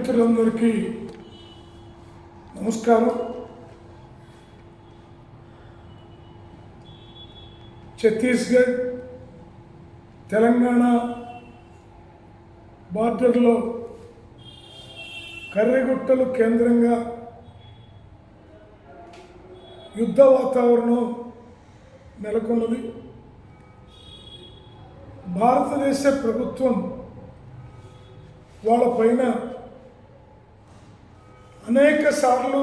మిత్రులందరికీ నమస్కారం. ఛత్తీస్గఢ్ తెలంగాణ బార్డర్లో కర్రెగుట్టలు కేంద్రంగా యుద్ధ వాతావరణం నెలకొన్నది. భారతదేశ ప్రభుత్వం వాళ్ళ పైన అనేక సార్లు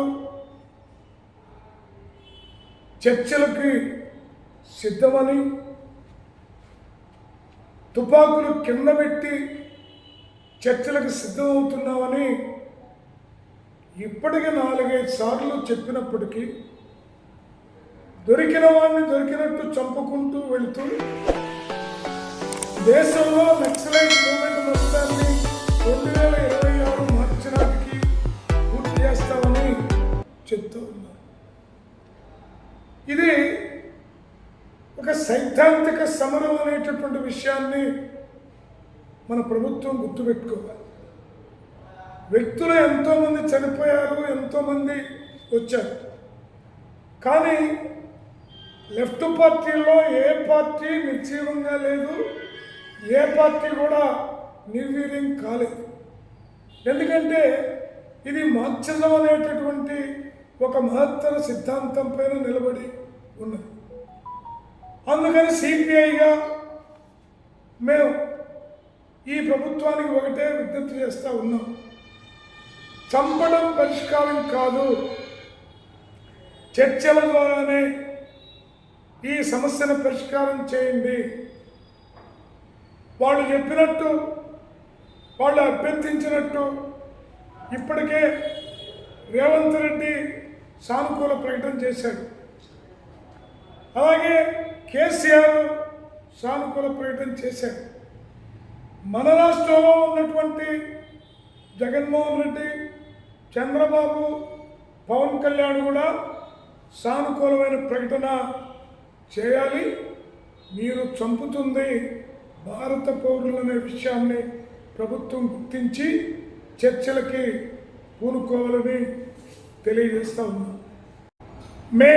చర్చలకి సిద్ధమని తుపాకులు కింద పెట్టి చర్చలకు సిద్ధమవుతున్నామని ఇప్పటికి నాలుగైదు సార్లు చెప్పినప్పటికీ దొరికిన వాడిని దొరికినట్టు చంపుకుంటూ వెళుతూ దేశంలో నక్సలైట్ మూమెంట్ మొత్తాన్ని రెండు వేల ఇరవై చెప్తూ ఉన్నారు. ఇది ఒక సైద్ధాంతిక సమరం అనేటటువంటి విషయాన్ని మన ప్రభుత్వం గుర్తుపెట్టుకోవాలి. వ్యక్తులు ఎంతోమంది చనిపోయారు ఎంతోమంది వచ్చారు. కానీ లెఫ్ట్ పార్టీలో ఏ పార్టీ నిర్జీవంగా లేదు ఏ పార్టీ కూడా నిర్వీర్యం కాలేదు. ఎందుకంటే ఇది మార్క్సిజం అనేటటువంటి ఒక మహత్తర సిద్ధాంతం పైన నిలబడి ఉన్నది. అందుకని సిపిఐగా మేము ఈ ప్రభుత్వానికి ఒకటే విజ్ఞప్తి చేస్తూ ఉన్నాం. చంపడం పరిష్కారం కాదు. చర్చల ద్వారానే ఈ సమస్యను పరిష్కారం చేయండి. వాళ్ళు చెప్పినట్టు వాళ్ళు అభ్యర్థించినట్టు ఇప్పటికే రేవంత్ రెడ్డి సానుకూల ప్రకటన చేశాడు. అలాగే కేసీఆర్ సానుకూల ప్రకటన చేశాడు. మన రాష్ట్రంలో ఉన్నటువంటి జగన్మోహన్ రెడ్డి చంద్రబాబు పవన్ కళ్యాణ్ కూడా సానుకూలమైన ప్రకటన చేయాలి. మీరు చంపుతుంది భారత పౌరులనే విషయాన్ని ప్రభుత్వం గుర్తించి చర్చలకి పూనుకోవాలని తెలియజేస్తా. ఉన్నాం మే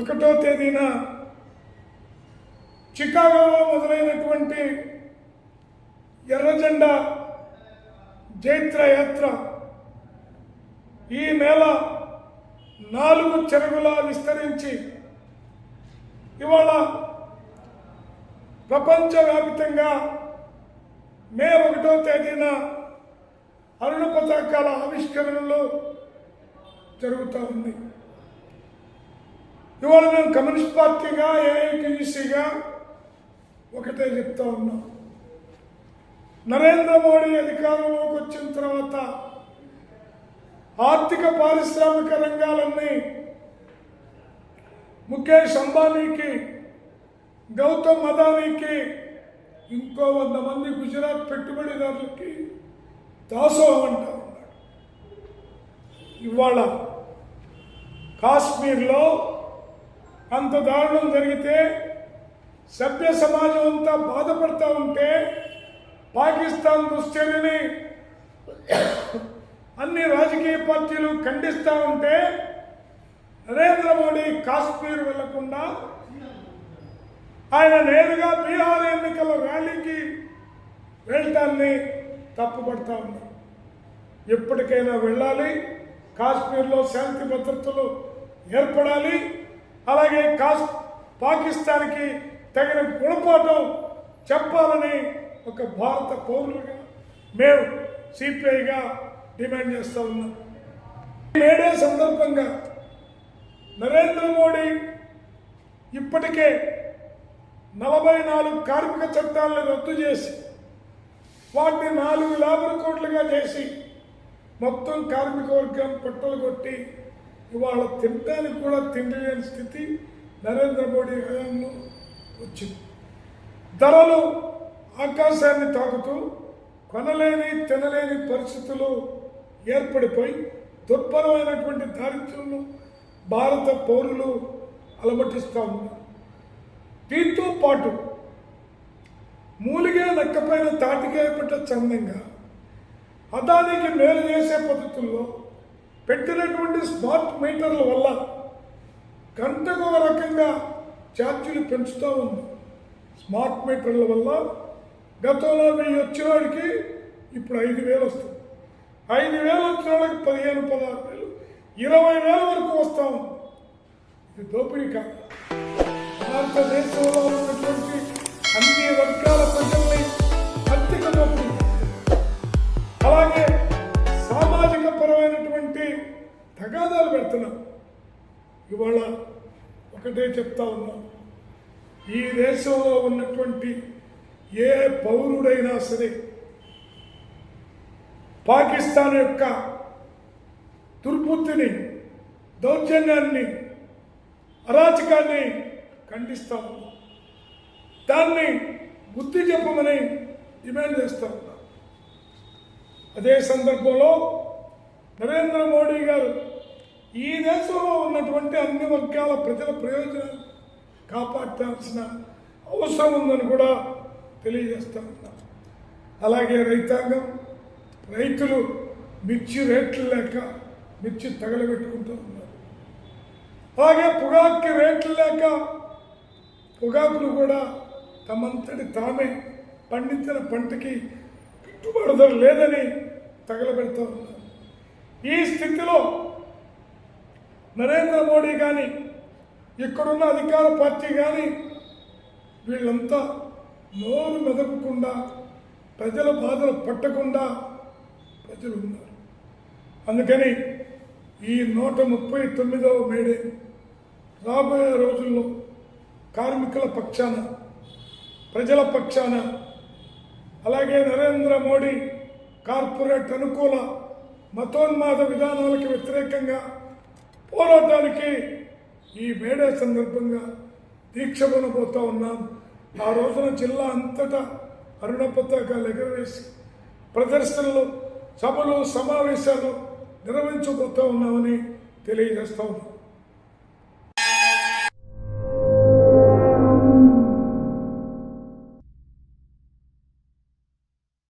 ఒకటో తేదీన చికాగోలో మొదలైనటువంటి ఎర్రజెండా జైత్ర యాత్ర ఈ నెల నాలుగు చెరుగులా విస్తరించి ఇవాళ ప్రపంచవ్యాప్తంగా మే ఒకటో తేదీన అరుణ పతాకాల ఆవిష్కరణలో జరుగుతూ ఉంది. ఇవాళ మేము కమ్యూనిస్ట్ పార్టీగా ఏఐటీసీగా ఒకటే చెప్తా ఉన్నాం. నరేంద్ర మోడీ అధికారంలోకి వచ్చిన తర్వాత ఆర్థిక పారిశ్రామిక రంగాలన్నీ ముఖేష్ అంబానీకి గౌతమ్ అదానీకి ఇంకో వంద మంది గుజరాత్ పెట్టుబడిదారులకి దాసోహం అంటారు. ఇవాళ కాశ్మీర్లో అంత దారుణం జరిగితే సభ్య సమాజం అంతా బాధపడతా ఉంటే పాకిస్తాన్ దుశ్చర్యని అన్ని రాజకీయ పార్టీలు ఖండిస్తూ ఉంటే నరేంద్ర మోడీ కాశ్మీర్ వెళ్ళకుండా ఆయన నేరుగా బీహార్ ఎన్నికల ర్యాలీకి వెళ్ళటాన్ని తప్పుపడతా ఉన్నారు. ఎప్పటికైనా వెళ్ళాలి. కాశ్మీర్లో శాంతి భద్రతలు ఏర్పడాలి. అలాగే కాస్ పాకిస్తాన్కి తగిన గుణపాఠం చెప్పాలని ఒక భారత పౌరులుగా మేము సిపిఐగా డిమాండ్ చేస్తూ ఉన్నాం. మేడే సందర్భంగా నరేంద్ర మోడీ ఇప్పటికే నలభై నాలుగు కార్మిక చట్టాలను రద్దు చేసి వాటిని నాలుగు లేబర్ కోట్లుగా చేసి మొత్తం కార్మిక వర్గం పట్టలు కొట్టి ఇవాళ తినడానికి కూడా తిండి లేని స్థితి నరేంద్ర మోడీ హయాంలో వచ్చింది. ధరలు ఆకాశాన్ని తాకుతూ కొనలేని తినలేని పరిస్థితులు ఏర్పడిపోయి దుర్భరమైనటువంటి దారిద్ర్యంలో భారత పౌరులు అలమటిస్తూ ఉన్నారు. దీంతో పాటు మూలిగే నక్కపైన తాటికాయ పట్ట చందంగా అదానికి మేలు చేసే పద్ధతుల్లో పెట్టినటువంటి స్మార్ట్ మీటర్ల వల్ల గంటకు ఒక రకంగా ఛార్జీలు పెంచుతూ ఉంది. స్మార్ట్ మీటర్ల వల్ల గతంలో వెయ్యి వచ్చినవాడికి ఇప్పుడు ఐదు వేలు వస్తుంది. ఐదు వేలు వచ్చిన వాళ్ళకి పదిహేను పదహారు వేలు ఇరవై వేల వరకు వస్తా ఉంది. ఇది దోపిడీ కాదు. భారతదేశంలో ఇవాళ ఒకటే చెప్తా ఉన్నాం. ఈ దేశంలో ఉన్నటువంటి ఏ పౌరుడైనా సరే పాకిస్తాన్ యొక్క దుర్బుద్ధిని దౌర్జన్యాన్ని అరాచకాన్ని ఖండిస్తా ఉన్నా. దాన్ని బుద్ధి చెప్పమని డిమాండ్ చేస్తా ఉన్నాం. అదే సందర్భంలో నరేంద్ర మోడీ గారు ఈ దేశంలో ఉన్నటువంటి అన్ని వర్గాల ప్రజల ప్రయోజనాలు కాపాడాల్సిన అవసరం ఉందని కూడా తెలియజేస్తా అలాగే రైతాంగం రైతులు మిర్చి రేట్లు లేక మిర్చి తగలబెట్టుకుంటూ ఉన్నారు. అలాగే పొగాకు రేట్లు లేక పొగాకులు కూడా తమంతటి తామే పండించిన పంటకి గిట్టుబాటు ధర లేదని తగలబెడుతూ ఉన్నారు. ఈ స్థితిలో నరేంద్ర మోడీ కానీ ఇక్కడున్న అధికార పార్టీ కానీ వీళ్ళంతా నోరు మెదపకుండా ప్రజల బాధలు పట్టకుండా ప్రజలు ఉన్నారు అందుకని ఈ నూట ముప్పై తొమ్మిదవ మేడే రాబోయే రోజుల్లో కార్మికుల పక్షాన ప్రజల పక్షాన అలాగే నరేంద్ర మోడీ కార్పొరేట్ అనుకూల మతోన్మాద విధానాలకు వ్యతిరేకంగా పోరాటానికి ఈ మేడే సందర్భంగా దీక్ష కొనబోతా ఉన్నాం. ఆ రోజున జిల్లా అంతటా అరుణ పతాకాలు ఎగరవేసి ప్రదర్శనలు సభలు సమావేశాలు నిర్వహించబోతా ఉన్నామని తెలియజేస్తా ఉన్నాం.